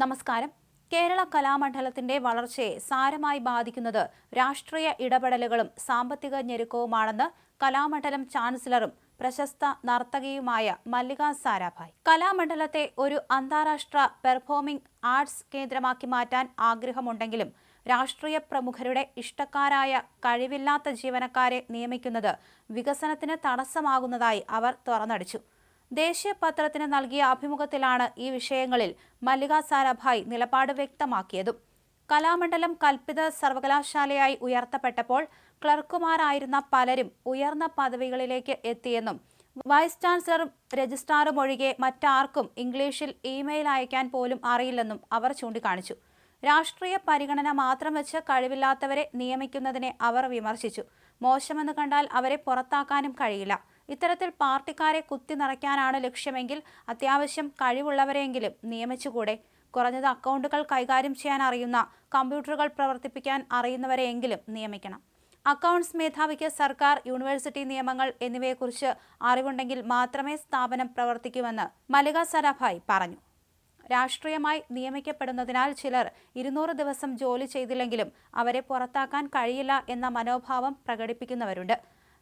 നമസ്കാരം. കേരള കലാമണ്ഡലത്തിന്റെ വളർച്ചയെ സാരമായി ബാധിക്കുന്നത് രാഷ്ട്രീയ ഇടപെടലുകളും സാമ്പത്തിക ഞെരുക്കവുമാണെന്ന് കലാമണ്ഡലം ചാൻസലറും പ്രശസ്ത നർത്തകിയുമായ മല്ലിക സാരാഭായ്. കലാമണ്ഡലത്തെ ഒരു അന്താരാഷ്ട്ര പെർഫോമിംഗ് ആർട്സ് കേന്ദ്രമാക്കി മാറ്റാൻ ആഗ്രഹമുണ്ടെങ്കിലും രാഷ്ട്രീയ പ്രമുഖരുടെ ഇഷ്ടക്കാരായ കഴിവില്ലാത്ത ജീവനക്കാരെ നിയമിക്കുന്നത് വികസനത്തിന് തടസ്സമാകുന്നതായി അവർ തുറന്നടിച്ചു. ദേശീയ പത്രത്തിന് നൽകിയ അഭിമുഖത്തിലാണ് ഈ വിഷയങ്ങളിൽ മല്ലിക സാരാഭായ് നിലപാട് വ്യക്തമാക്കിയതും. കലാമണ്ഡലം കൽപ്പിത സർവകലാശാലയായി ഉയർത്തപ്പെട്ടപ്പോൾ ക്ലർക്കുമാരായിരുന്ന പലരും ഉയർന്ന പദവികളിലേക്ക് എത്തിയെന്നും വൈസ് ചാൻസലറും രജിസ്ട്രാറും ഒഴികെ മറ്റാർക്കും ഇംഗ്ലീഷിൽ ഇമെയിൽ അയക്കാൻ പോലും അറിയില്ലെന്നും അവർ ചൂണ്ടിക്കാണിച്ചു. രാഷ്ട്രീയ പരിഗണന മാത്രം വെച്ച് കഴിവില്ലാത്തവരെ നിയമിക്കുന്നതിനെ അവർ വിമർശിച്ചു. മോശമെന്ന് കണ്ടാൽ അവരെ പുറത്താക്കാനും കഴിയില്ല. ഇത്തരത്തിൽ പാർട്ടിക്കാരെ കുത്തി നിറയ്ക്കാനാണ് ലക്ഷ്യമെങ്കിൽ അത്യാവശ്യം കഴിവുള്ളവരെങ്കിലും നിയമിച്ചുകൂടെ. കുറഞ്ഞത് അക്കൗണ്ടുകൾ കൈകാര്യം ചെയ്യാൻ അറിയുന്ന കമ്പ്യൂട്ടറുകൾ പ്രവർത്തിപ്പിക്കാൻ അറിയുന്നവരെയെങ്കിലും നിയമിക്കണം. അക്കൗണ്ട്സ് മേധാവിക്ക് സർക്കാർ യൂണിവേഴ്സിറ്റി നിയമങ്ങൾ എന്നിവയെക്കുറിച്ച് അറിവുണ്ടെങ്കിൽ മാത്രമേ സ്ഥാപനം പ്രവർത്തിക്കുമെന്ന് മല്ലിക സരാഭായ് പറഞ്ഞു. രാഷ്ട്രീയമായി നിയമിക്കപ്പെടുന്നതിനാൽ ചിലർ ഇരുന്നൂറ് ദിവസം ജോലി ചെയ്തില്ലെങ്കിലും അവരെ പുറത്താക്കാൻ കഴിയില്ല എന്ന മനോഭാവം പ്രകടിപ്പിക്കുന്നവരുണ്ട്.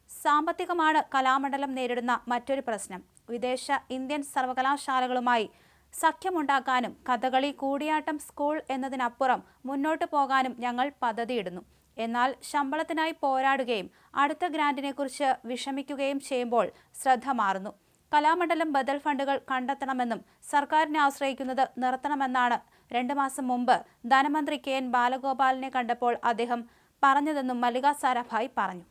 സാമ്പത്തികമാണ് കലാമണ്ഡലം നേരിടുന്ന മറ്റൊരു പ്രശ്നം. വിദേശ ഇന്ത്യൻ സർവകലാശാലകളുമായി സഖ്യമുണ്ടാക്കാനും കഥകളി കൂടിയാട്ടം സ്കൂൾ എന്നതിനപ്പുറം മുന്നോട്ടു പോകാനും ഞങ്ങൾ പദ്ധതിയിടുന്നു. എന്നാൽ ശമ്പളത്തിനായി പോരാടുകയും അടുത്ത ഗ്രാന്റിനെക്കുറിച്ച് വിഷമിക്കുകയും ചെയ്യുമ്പോൾ ശ്രദ്ധ മാറുന്നു. കലാമണ്ഡലം ബദൽ ഫണ്ടുകൾ കണ്ടെത്തണമെന്നും സർക്കാരിനെ ആശ്രയിക്കുന്നത് നിർത്തണമെന്നാണ് രണ്ടു മാസം മുമ്പ് ധനമന്ത്രി കെ എൻ ബാലഗോപാലിനെ കണ്ടപ്പോൾ അദ്ദേഹം പറഞ്ഞതെന്നും മല്ലിക സാരാഭായ് പറഞ്ഞു.